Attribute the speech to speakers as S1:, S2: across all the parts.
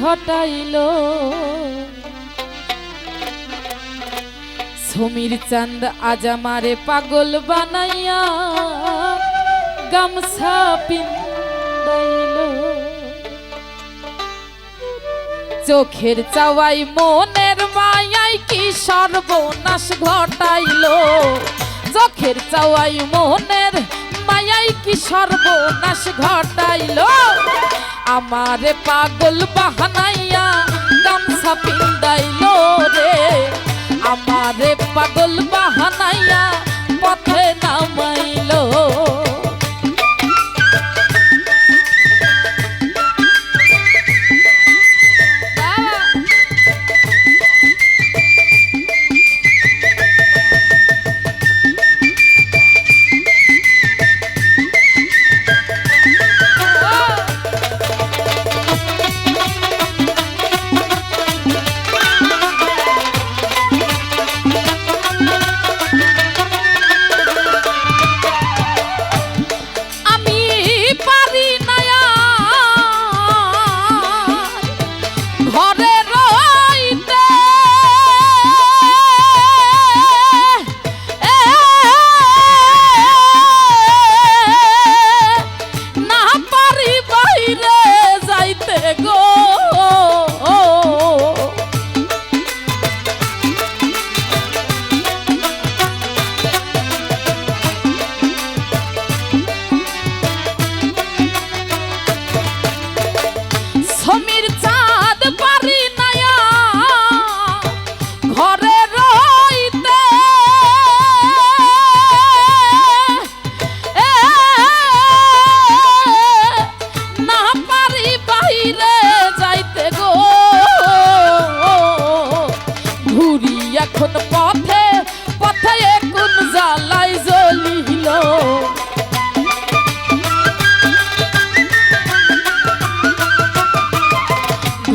S1: ঘটাইল। সমীর চাঁদ আজ আমারে পাগল বানাইয়া গামছা পিন্দাইল চোখের চাওয়াই মনের মায়াই কি সর্বনাশ ঘটাইল? চোখের চাওয়াই মনের মায়াই কি সর্বনাশ ঘটাইল? আমারে পাগল বাহানাইয়া গামছা পিন্দাইলো রে। আমারে পাগল বাহানাইয়া বাইরে যাইতে গো। এখন পথে পথে কোন জ্বালাই জ্বলিল।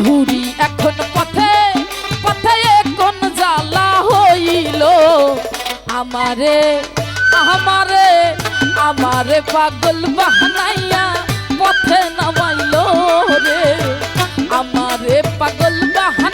S1: ঘুরি এখন পথে পথে কোন জ্বালা হইল। আমারে আমারে আমারে পাগল বাহানাইয়া পথে নামাইল রে। আমারে পাগল বাহানাইয়া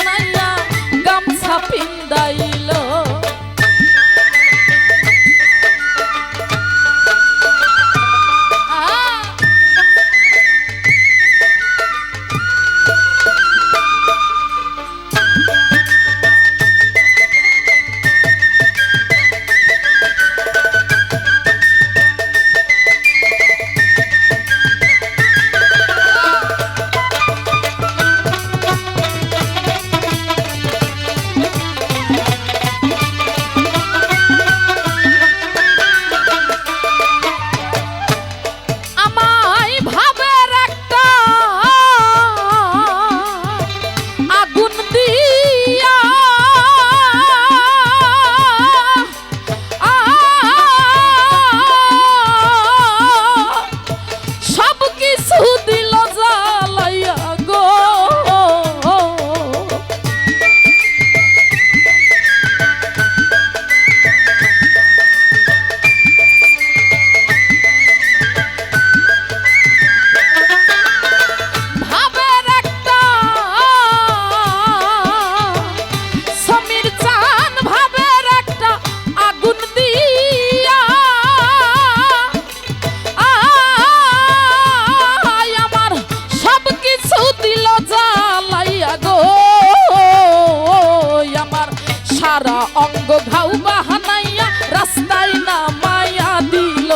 S1: বাহানাইয়া রাস্তায় না মায়া দিল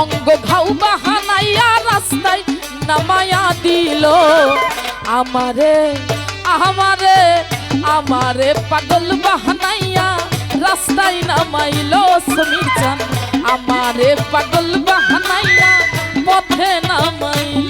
S1: অঙ্গ ঘাউ বাহানাইয়া রাস্তায় নামায়া দিল। আমারে আমারে আমারে পাগল বাহানাইয়া রাস্তায় নামাইল সমীর আমারে পাগল বাহানাইয়া পথে নামাইল।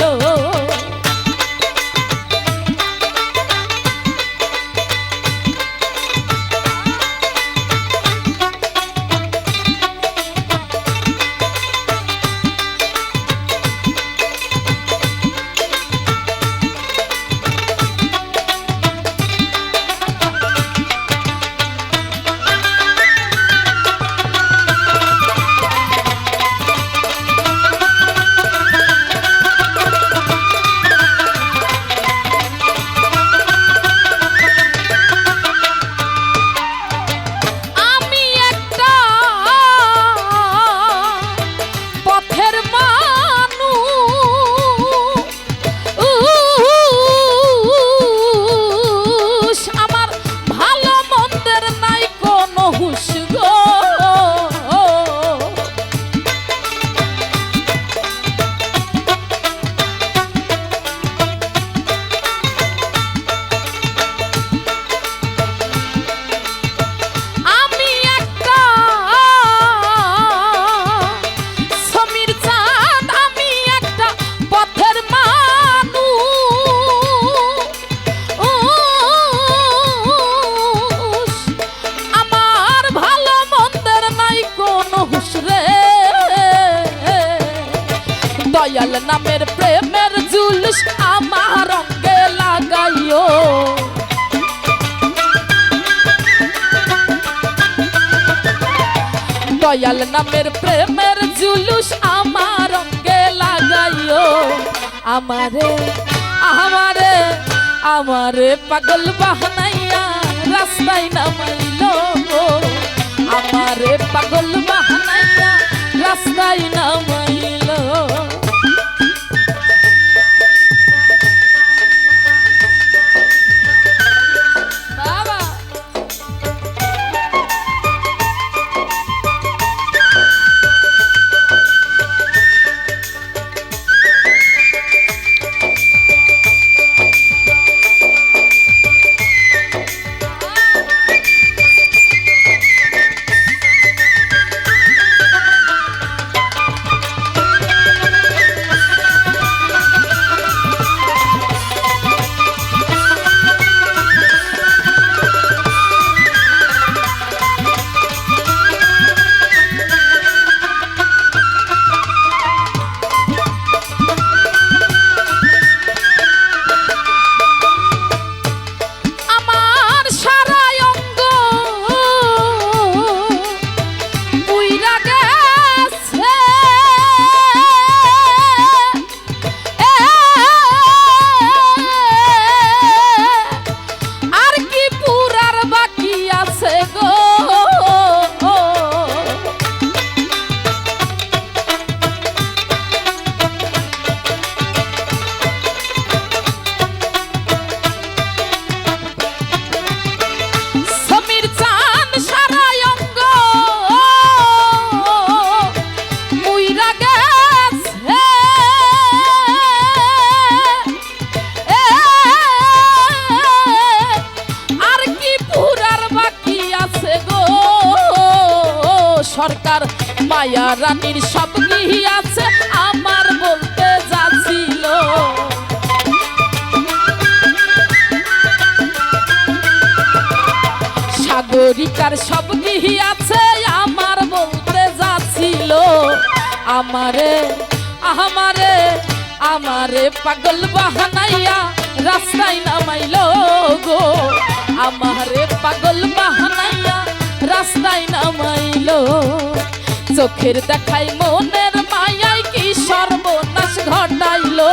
S1: নামের প্রেমের জুলুস আমার অঙ্গে লাগাইও। আমারে আমারে আমারে পাগল বাহনাইয়া রাস্তায় নামাইলো। আমারে পাগল বাহনাইয়া রাস্তায় সরকার, মায়া রানীর সব আছে আমার বলতে যাচ্ছিল সাগরিকার সব আছে আমার বলতে যাচ্ছিল আমারে আমারে আমারে পাগল বাহানাইয়া রাস্তায় নামাইলো গো। আমারে পাগল বাহানাইয়া রাস্তায় নামাইলো। চোখের দেখাই মনের মায়াই কি সর্বনাশ ঘটাইলো।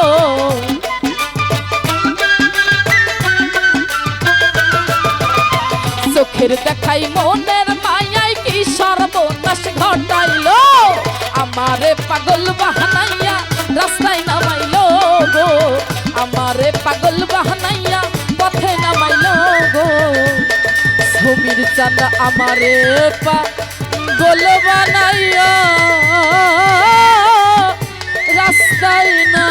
S1: চোখের দেখাই মনের মায়াই কি সর্বনাশ ঘটাইলো। আমারে পাগল বাহানাইয়া রাস্তায় নামাইলো গো। আমারে পাগল বাহানাইয়া ভূমির চাঁদ আমার পা রাস্তায় না